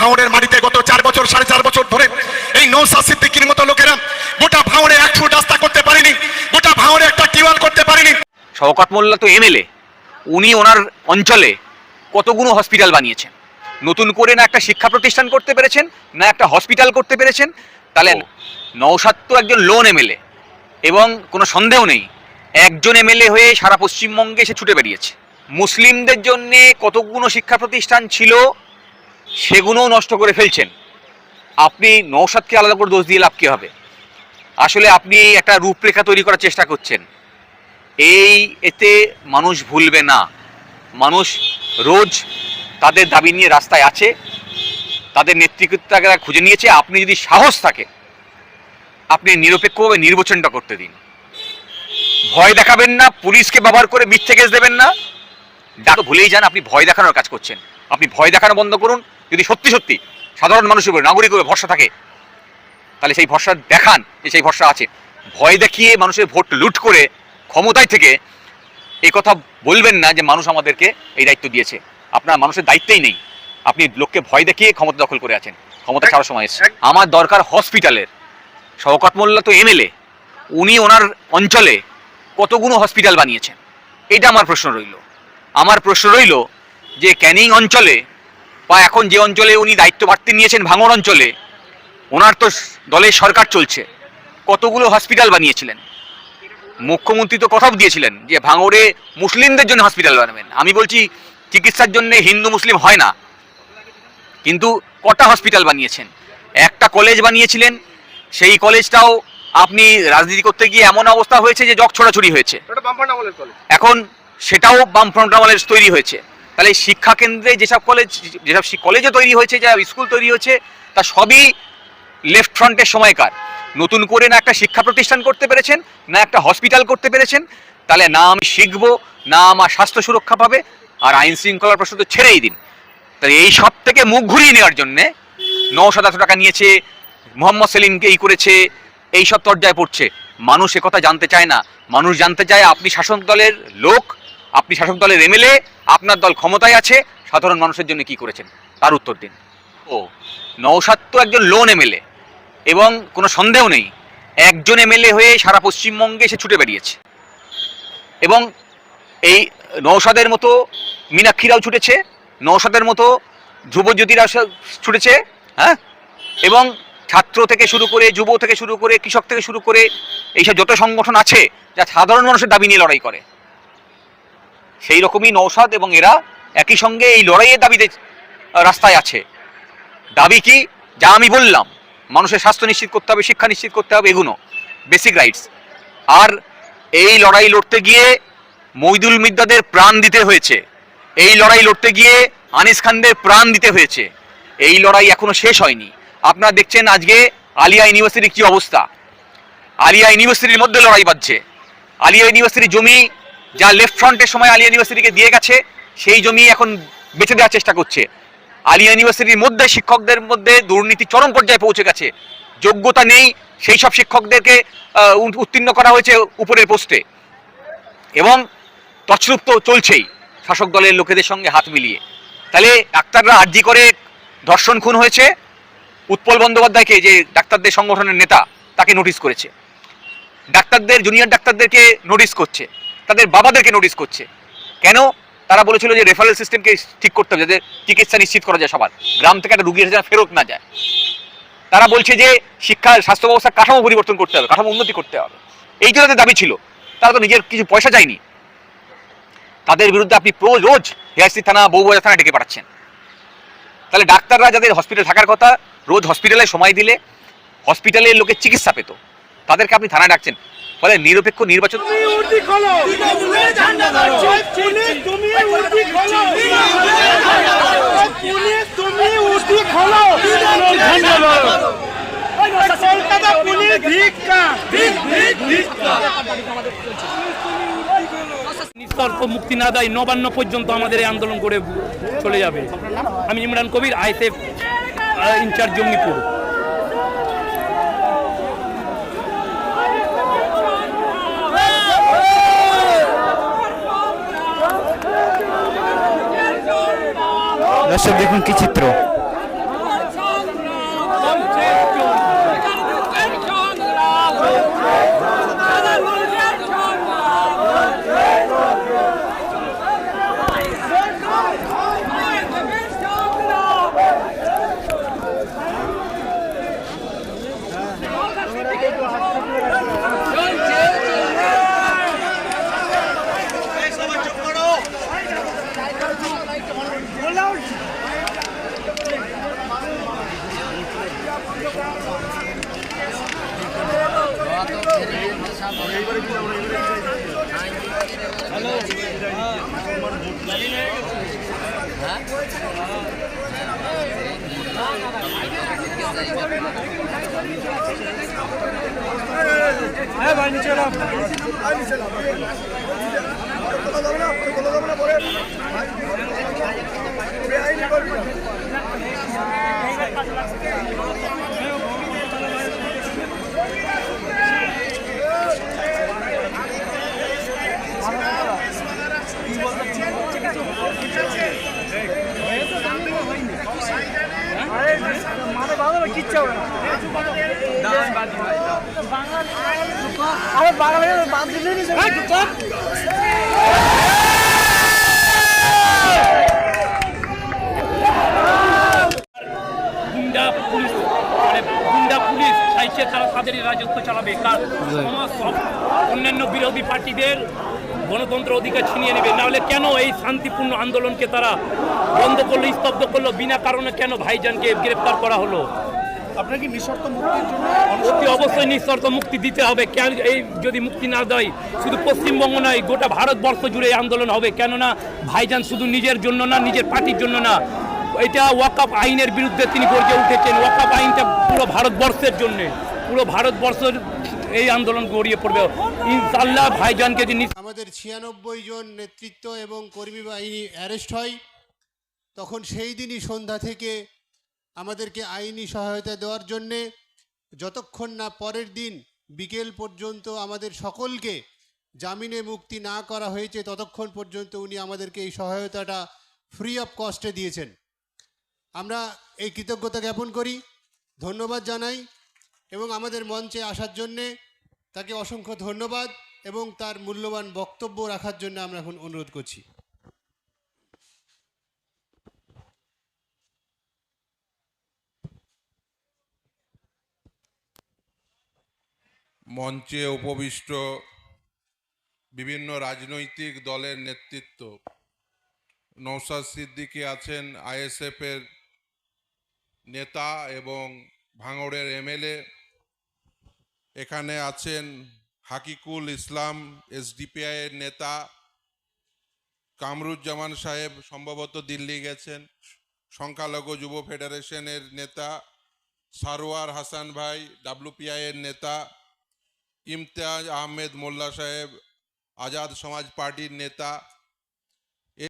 ভাঙড়ের মাটিতে গত চার বছর সাড়ে চার বছর ধরে এই নৌসা সিদ্দিকির মতো লোকেরা গোটা ভাঙড়ে এক ফুট রাস্তা করতে পারেনি গোটা ভাঙড়ে একটা টিউবওয়েল করতে পারেনি। শওকত মোল্লা তো এমএলএ উনি ওনার অঞ্চলে কতগুলো হসপিটাল বানিয়েছেন? নতুন করে না একটা শিক্ষা প্রতিষ্ঠান করতে পেরেছেন না একটা হসপিটাল করতে পেরেছেন? তাহলে নৌসাদ তো একজন লোন এমএলএ এবং কোনো সন্দেহ নেই একজন এমএলএ হয়ে সারা পশ্চিমবঙ্গে এসে ছুটে বেরিয়েছে। মুসলিমদের জন্যে কতগুলো শিক্ষা প্রতিষ্ঠান ছিল সেগুলোও নষ্ট করে ফেলছেন। আপনি নৌসাদকে আলাদা করে দোষ দিয়ে লাভ কী হবে? আসলে আপনি একটা রূপরেখা তৈরি করার চেষ্টা করছেন। এই এতে মানুষ ভুলবে না। মানুষ রোজ তাদের দাবি নিয়ে রাস্তায় আছে, তাদের নেতৃত্বরা খুঁজে নিয়েছে। আপনি যদি সাহস থাকে, আপনি নিরপেক্ষভাবে নির্বাচনটা করতে দিন। ভয় দেখাবেন না, পুলিশকে ব্যবহার করে মিথ্যে কেস দেবেন না। ডাকো ভুলেই যান, আপনি ভয় দেখানোর কাজ করছেন। আপনি ভয় দেখানো বন্ধ করুন যদি সত্যি সত্যি সাধারণ মানুষের উপরে নাগরিক উপরে ভরসা থাকে তাহলে সেই ভরসা দেখান যে সেই ভরসা আছে। ভয় দেখিয়ে মানুষের ভোট লুট করে ক্ষমতায় থেকে এই কথা বলবেন না যে মানুষ আমাদেরকে এই দায়িত্ব দিয়েছে। আপনার মানুষের দায়িত্বই নেই। আপনি লোককে ভয় দেখিয়ে ক্ষমতা দখল করে আছেন। ক্ষমতা ছাড়ার সময় এসছে। আমার দরকার হসপিটালের। শওকত মোল্লা তো এমএলএ। উনি ওনার অঞ্চলে কতগুলো হসপিটাল বানিয়েছেন? এটা আমার প্রশ্ন রইল। আমার প্রশ্ন রইল যে ক্যানিং অঞ্চলে বা এখন যে অঞ্চলে উনি দায়িত্ব বাড়তে নিয়েছেন ভাঙড় অঞ্চলে ওনার তো দলের সরকার চলছে। কতগুলো হসপিটাল বানিয়েছিলেন? মুখ্যমন্ত্রী তো কথাও দিয়েছিলেন যে ভাঙড়ে মুসলিমদের জন্য হসপিটাল বানাবেন। আমি বলছি চিকিৎসার জন্য হিন্দু মুসলিম হয় না। কিন্তু কটা হসপিটাল বানিয়েছেন? একটা কলেজ বানিয়েছিলেন। সেই কলেজটাও আপনি রাজনীতি করতে গিয়ে এমন অবস্থা হয়েছে যে জগ ছোড়াছুড়ি হয়েছে। এখন সেটাও বামফ্রন্ট আমলের তৈরি হয়েছে। তাহলে শিক্ষা কেন্দ্রে যেসব কলেজ যেসব কলেজে তৈরি হয়েছে, যা স্কুল তৈরি হয়েছে, তা সবই লেফট ফ্রন্টের সময়কার। নতুন করে না একটা শিক্ষা প্রতিষ্ঠান করতে পেরেছেন, না একটা হসপিটাল করতে পেরেছেন, তাহলে না আমি শিখব, না আমার স্বাস্থ্য সুরক্ষা পাবে, আর আইন শৃঙ্খলার প্রশ্ন তো ছেড়েই দিন। তাহলে এই সব থেকে মুখ ঘুরিয়ে নেওয়ার জন্যে নশো এত টাকা নিয়েছে, মোহাম্মদ সেলিমকে এই করেছে, এই সব তর্জায় পড়ছে। মানুষ কথা জানতে চায় না। মানুষ জানতে চায় আপনি শাসক দলের লোক আপনি শাসক দলের এমএলএ, আপনার দল ক্ষমতায় আছে, সাধারণ মানুষের জন্য কি করেছেন? তার উত্তর দিন। ও নৌসাদ তো একজন লোন এমএলএ এবং কোনো সন্দেহ নেই, একজন এমএলএ হয়ে সারা পশ্চিমবঙ্গে এসে ছুটে বেরিয়েছে। এবং এই নৌসাদের মতো মীনাক্ষীরাও ছুটেছে নৌসাদের মতো ধ্রুবজ্যোতিরাও ছুটেছে হ্যাঁ? এবং ছাত্র থেকে শুরু করে, যুব থেকে শুরু করে, কৃষক থেকে শুরু করে, এইসব যত সংগঠন আছে, যা সাধারণ মানুষের দাবি নিয়ে লড়াই করে সেই রকমই নৌসাদ এবং এরা একই সঙ্গে এই লড়াইয়ের দাবিতে রাস্তায় আছে। দাবি কি? যা আমি বললাম, মানুষের স্বাস্থ্য নিশ্চিত করতে হবে, শিক্ষা নিশ্চিত করতে হবে, এগুলো বেসিক রাইটস আর এই লড়াই লড়তে গিয়ে মইদুল মিদ্দাদের প্রাণ দিতে হয়েছে। এই লড়াই লড়তে গিয়ে আনিস খানদের প্রাণ দিতে হয়েছে। এই লড়াই এখনও শেষ হয়নি। আপনারা দেখছেন আজকে আলিয়া ইউনিভার্সিটির কি অবস্থা। আলিয়া ইউনিভার্সিটির মধ্যে লড়াই বাজছে আলিয়া ইউনিভার্সিটির জমি যা লেফট ফ্রন্টের সময় আলিয়া ইউনিভার্সিটিকে দিয়ে গেছে, সেই জমি এখন বেঁচে দেওয়ার চেষ্টা করছে। আলিয়া ইউনিভার্সিটির মধ্যে শিক্ষকদের মধ্যে দুর্নীতি চরম পর্যায়ে পৌঁছে গেছে। যোগ্যতা নেই, সেই সব শিক্ষকদেরকে উত্তীর্ণ করা হয়েছে উপরের পোস্টে এবং তছরূপ তো চলছেই, শাসক দলের লোকেদের সঙ্গে হাত মিলিয়ে। তাহলে ডাক্তাররা আর্জি করে ধর্ষণ খুন হয়েছে। উৎপল বন্দ্যোপাধ্যায়কে, যে ডাক্তারদের সংগঠনের নেতা, তাকে নোটিশ করেছে। ডাক্তারদের জুনিয়র ডাক্তারদেরকে নোটিশ করছে। তাদের বাবাদেরকে নোটিশ করছে। কেন? তারা বলেছিল যে রেফারেল সিস্টেমকে ঠিক করতে হবে, যাতে চিকিৎসা নিশ্চিত করা যায় সবার। গ্রাম থেকে একটা রুগী এসে যেন ফেরত না যায়। তারা বলছে যে শিক্ষা, স্বাস্থ্য ব্যবস্থা কাঠামো পরিবর্তন করতে হবে, কাঠামো উন্নতি করতে হবে। এই যে দাবি ছিল। তারা তো নিজের কিছু পয়সা চায়নি। তাদের বিরুদ্ধে আপনি প্রো রোজ হেয়ারসি থানা, বউবাজার থানা ডেকে পাঠাচ্ছেন। তাহলে ডাক্তাররা যাদের হসপিটাল থাকার কথা, রোজ হসপিটালে সময় দিলে হসপিটালে লোকের চিকিৎসা পেত। তাদেরকে আপনি থানায় ডাকছেন। ফলে নিরপেক্ষ নির্বাচন নিঃশর্ত মুক্তি না দেয় নবান্ন পর্যন্ত আমাদের এই আন্দোলন করে চলে যাবে। আমি ইমরান কবির আইসেফ ইনচার্জ জঙ্গিপুর। দর্শক দেখুন কি চিত্র হ্যাঁ ভাই নিচে নাম নিচে নাম কথা যাবে না কথা যাবে না পরে বেআইনি করবি গুন্ডা পুলিশ মানে গুন্ডা পুলিশ চাইছে তারা তাদেরই রাজত্ব চালাবে। সমাজ সব। অন্যান্য বিরোধী পার্টিদের গণতন্ত্র অধিকার ছিনিয়ে নেবে। নাহলে কেন এই শান্তিপূর্ণ আন্দোলনকে তারা বন্ধ করল স্তব্ধ করল? বিনা কারণে কেন ভাইজানকে গ্রেপ্তার করা হলো? আপনার কি নিঃশর্ত মুক্তির জন্য অতি অবশ্যই নিঃশর্ত মুক্তি দিতে হবে। কেন এই যদি মুক্তি না দেয় শুধু পশ্চিমবঙ্গ নয় গোটা ভারতবর্ষ জুড়ে আন্দোলন হবে। কেননা ভাইজান শুধু নিজের জন্য না নিজের পার্টির জন্য না এটা ওয়াকাপ আইনের বিরুদ্ধে তিনি গর্জে উঠেছেন। ওয়াকাপ আইনটা পুরো ভারতবর্ষের জন্য পুরো ভারতবর্ষের এই আন্দোলন গড়িয়ে পড়বে। ইনশাল্লাহ ভাইজানকে যে আমাদের ছিয়ানব্বই জন নেতৃত্ব এবং কর্মী বাহিনী অ্যারেস্ট হয় তখন সেই দিনই সন্ধ্যা থেকে আমাদেরকে আইনি সহায়তা দেওয়ার জন্যে যতক্ষণ না পরের দিন বিকেল পর্যন্ত আমাদের সকলকে জামিনে মুক্তি না করা হয়েছে, ততক্ষণ পর্যন্ত উনি আমাদেরকে এই সহায়তাটা ফ্রি অফ কস্টে দিয়েছেন। আমরা এই কৃতজ্ঞতা জ্ঞাপন করি, ধন্যবাদ জানাই এবং আমাদের মঞ্চে আসার জন্যে তাকে অসংখ্য ধন্যবাদ এবং তার মূল্যবান বক্তব্য রাখার জন্য আমরা এখন অনুরোধ করছি। মঞ্চে উপবিষ্ট বিভিন্ন রাজনৈতিক দলের নেতৃত্ব। নৌসাদ সিদ্দিকী আছেন আইএসএফের নেতা এবং ভাঙড়ের এমএলএ। এখানে আছেন হাকিকুল ইসলাম এসডিপিআইয়ের নেতা। কামরুজ্জামান সাহেব সম্ভবত দিল্লি গেছেন। সংখ্যালঘু যুব ফেডারেশনের নেতা। সারোয়ার হাসান ভাই ডাব্লুপিআইয়ের নেতা। ইমতিয়াজ আহমেদ মোল্লা সাহেব আজাদ সমাজ পার্টির নেতা